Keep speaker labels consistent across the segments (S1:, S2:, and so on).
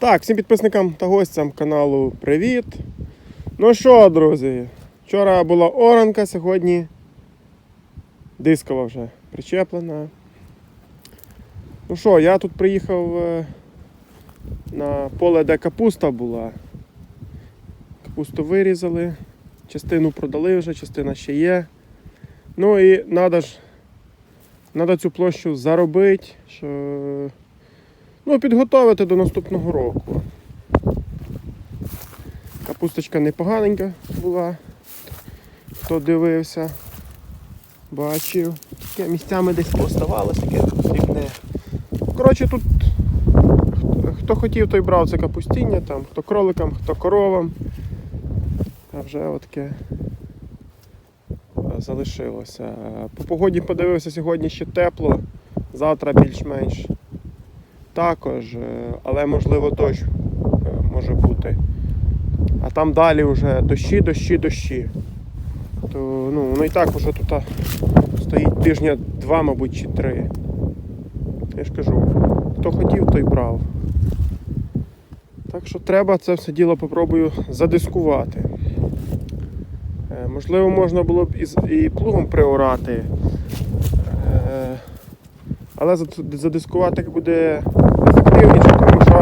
S1: Так, всім підписникам та гостям каналу привіт. Ну що, друзі, вчора була оранка, сьогодні дискова вже причеплена. Ну що, я тут приїхав е, на поле, де капуста була. Капусту вирізали, частину продали вже, частина ще є. Ну і треба ж треба цю площу заробити, що Ну, підготовити до наступного року. Капусточка непоганенька була. Хто дивився, бачив. Таке місцями десь поставалося, таке дрібне. Коротше, тут хто- хто хотів, той брав це капустіння, там, хто кроликам, хто коровам. А вже отаке е, залишилося. По погоді подивився сьогодні ще тепло, завтра більш-менш також, е, але можливо дощ е, може бути. А там далі вже дощі, дощі, дощі. То ну, воно і так вже тут стоїть тижня два, мабуть, чи три. Я ж кажу, хто хотів, той брав. Так що треба це все діло попробую задискувати. Е, Можливо, можна було б і, плугом приорати. Але задискувати буде ефективніше, тому що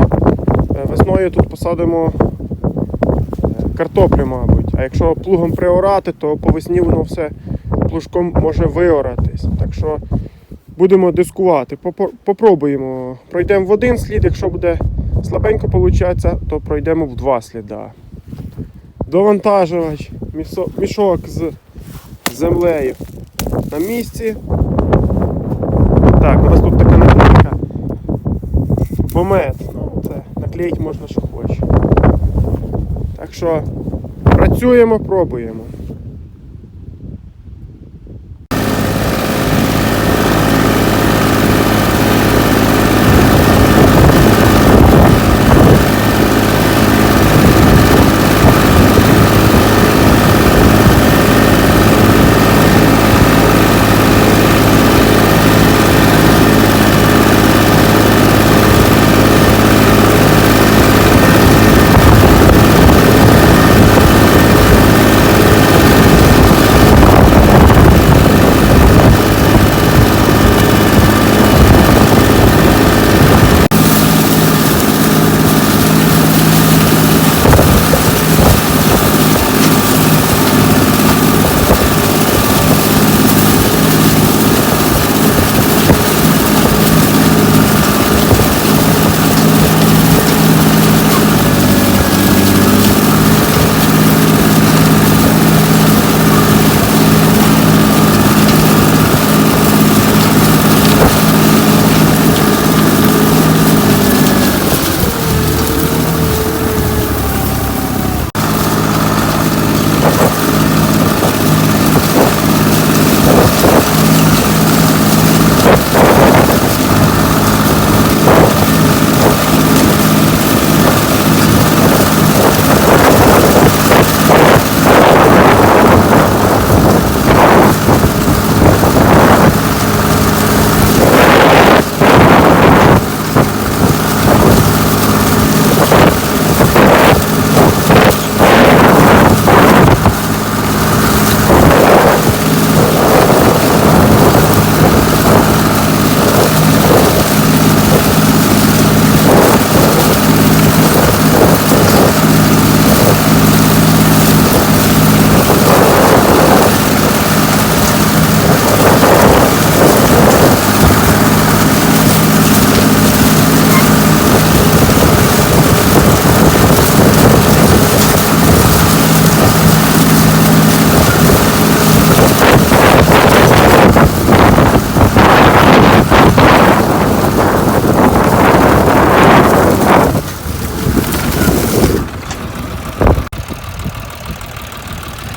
S1: е, весною тут посадимо е, картоплю, мабуть. А якщо плугом приорати, то по весні воно все плужком може виоратись. Так що будемо дискувати. Попробуємо. Пройдемо в один слід, якщо буде слабенько виходить, то пройдемо в два сліда. Довантажувач, мішок з землею на місці. Так, у нас тут така наклейка. Помет. Ну, це наклеїть можна, що хочеш. Так що працюємо, пробуємо.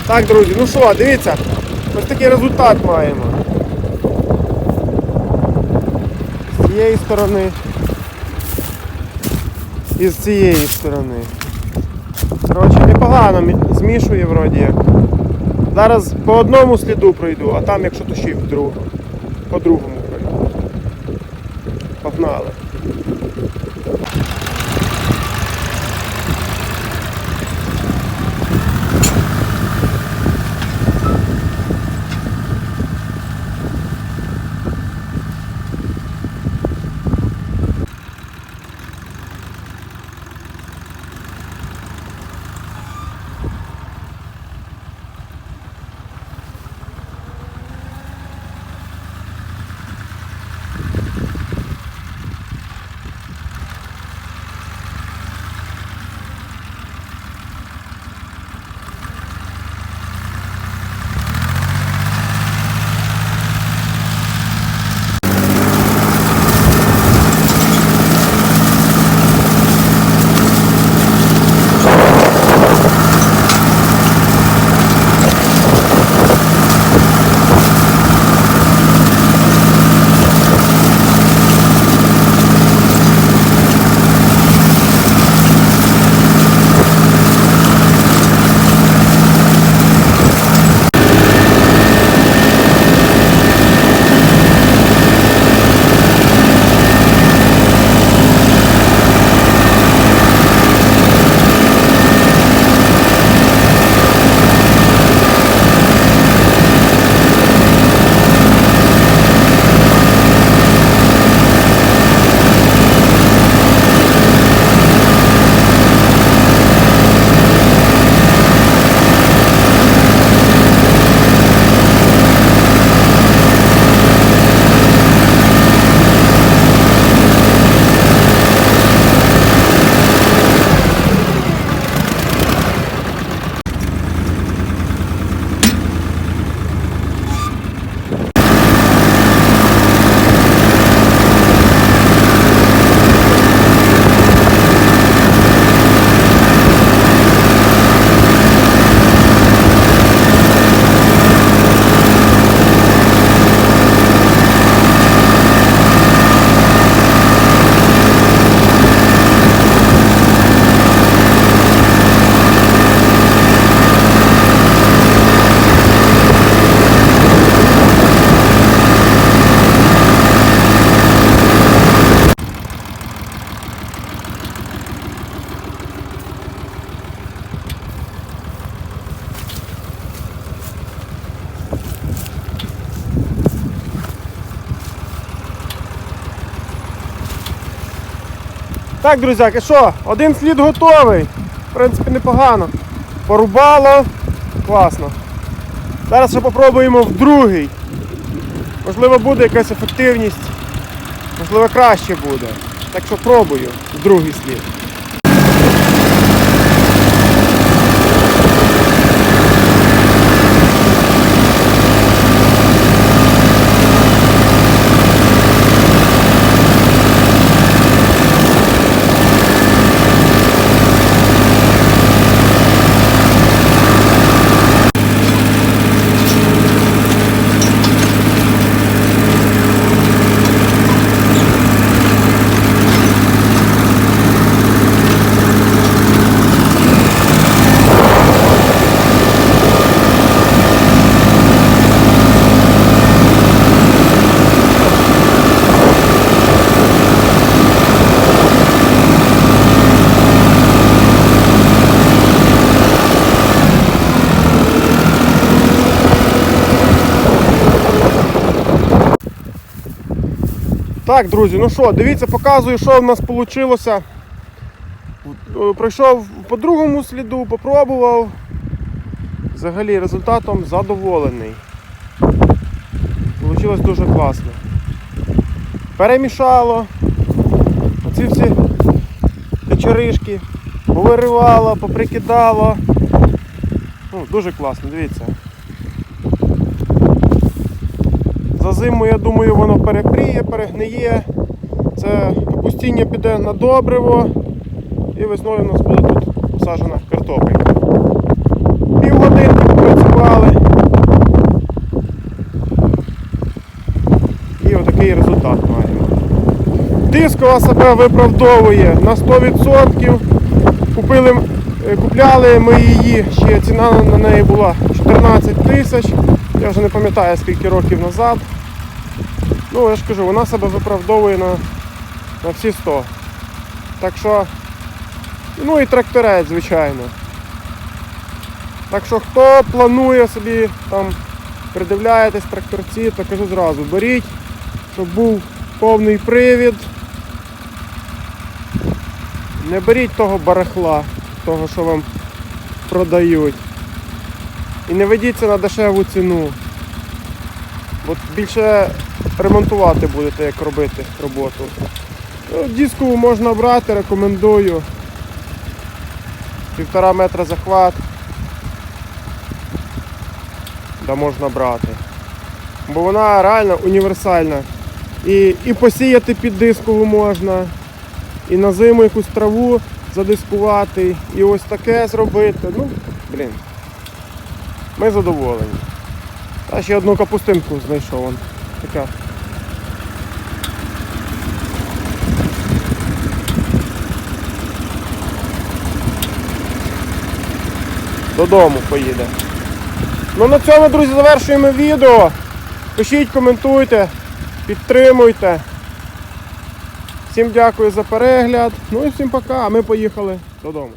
S1: Так, друзі, ну що, дивіться, ось такий результат маємо. З цієї сторони і з цієї сторони. Коротше, непогано змішує вроді. Зараз по одному сліду пройду, а там, якщо дощі в другому. По другому пройду. Погнали. Так, друзяки, що? Один слід готовий. В принципі, непогано. Порубало. Класно. Зараз ще попробуємо в другий. Можливо, буде якась ефективність. Можливо, краще буде. Так що пробую в другий слід. Так, друзі, ну що, дивіться, показую, що в нас вийшло. Пройшов по другому сліду, попробував. Взагалі результатом задоволений. Получилось дуже класно. Перемішало. Оці всі печеришки, повиривало, поприкидало. Ну, дуже класно, дивіться. За зиму, я думаю, воно перепріє, перегниє. Це капустіння піде на добриво. І весною у нас буде тут посаджена картопелька. Півгодини попрацювали. І отакий результат маємо. Дискова себе виправдовує на 100%. Купили, е, купляли ми її, ще ціна на неї була 14 тисяч. Я вже не пам'ятаю скільки років назад. Ну, я ж кажу, вона себе виправдовує на, на всі 100. Так що, ну і тракторець, звичайно. Так що хто планує собі там придивляєтесь тракторці, то кажу зразу, беріть, щоб був повний привід. Не беріть того барахла, того, що вам продають. І не ведіться на дешеву ціну. От більше ремонтувати будете, як робити роботу. Ну, можна брати, рекомендую. Півтора метра захват. Да можна брати. Бо вона реально універсальна. І, і посіяти під дискову можна, і на зиму якусь траву задискувати, і ось таке зробити. Ну, блін. Ми задоволені. Та ще одну капустинку знайшов. Така. Додому поїде. Ну на цьому, друзі, завершуємо відео. Пишіть, коментуйте, підтримуйте. Всім дякую за перегляд. Ну і всім пока, а ми поїхали додому.